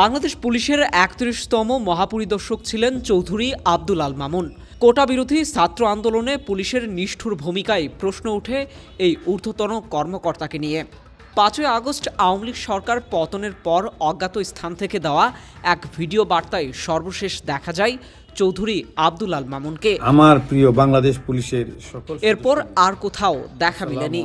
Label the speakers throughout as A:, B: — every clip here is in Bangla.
A: বাংলাদেশ পুলিশের একত্রিশতম মহাপরিদর্শক ছিলেন চৌধুরী আব্দুল আল মামুন। কোটা বিরোধী ছাত্র আন্দোলনে পুলিশের নিষ্ঠুর ভূমিকায় প্রশ্ন ওঠে এই ঊর্ধ্বতন কর্মকর্তাকে নিয়ে। পাঁচই আগস্ট আওয়ামী লীগ সরকার পতনের পর অজ্ঞাত স্থান থেকে দেওয়া এক ভিডিও বার্তায় সর্বশেষ দেখা যায় চৌধুরী আব্দুল আল মামুনকে।
B: আমার প্রিয় বাংলাদেশ পুলিশের সকল
A: এরপর আর কোথাও দেখা মেলেনি।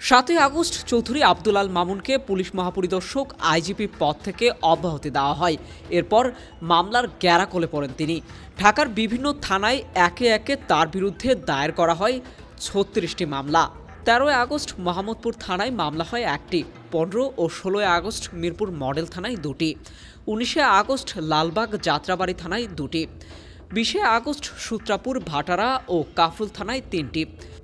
A: সাতই আগস্ট চৌধুরী আব্দুল আল মামুনকে পুলিশ মহাপরিদর্শক আইজিপি পদ থেকে অব্যাহতি দেওয়া হয়। এরপর মামলার গ্যারাকলে পড়েন তিনি। ঢাকার বিভিন্ন থানায় একে একে তার বিরুদ্ধে দায়ের করা হয় ছত্রিশটি মামলা। তেরোই আগস্ট মোহাম্মদপুর থানায় মামলা হয় একটি। পনেরো ও ষোলোই আগস্ট মিরপুর মডেল থানায় দুটি। উনিশে আগস্ট লালবাগ যাত্রাবাড়ি থানায় দুটি। বিশে আগস্ট সূত্রাপুর ভাটারা ও কাফরুল থানায় তিনটি।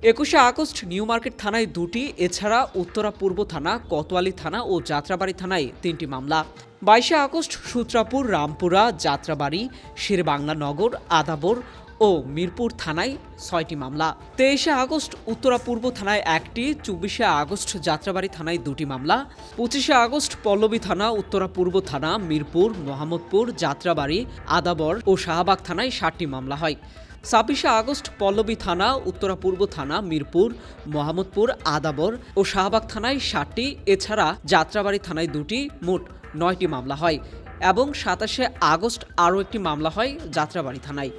A: একুশে আগস্ট নিউ মার্কেট থানায় দুটি, এছাড়া উত্তরা পূর্ব থানা, কোতোয়ালি থানা ও যাত্রাবাড়ি থানায় তিনটি মামলা। বাইশে আগস্ট সূত্রাপুর, রামপুরা, যাত্রাবাড়ি, শেরবাংলা নগর, আদাবর ও মিরপুর থানায় ছয়টি মামলা। তেইশে আগস্ট উত্তরা পূর্ব থানায় একটি, চব্বিশে আগস্ট যাত্রাবাড়ি থানায় দুটি মামলা। পঁচিশে আগস্ট পল্লবী থানা, উত্তরা পূর্ব থানা, মিরপুর, মোহাম্মদপুর, যাত্রাবাড়ি, আদাবর ও শাহবাগ থানায় ষাটটি মামলা হয়। ছাব্বিশে আগস্ট পল্লবী থানা, উত্তরা পূর্ব থানা, মিরপুর, মোহাম্মদপুর, আদাবর ও শাহবাগ থানায় ষাটটি এছাড়া যাত্রাবাড়ি থানায় দুটি, মোট নয়টি মামলা হয় এবং সাতাশে আগস্ট আরও একটি মামলা হয় যাত্রাবাড়ি থানায়।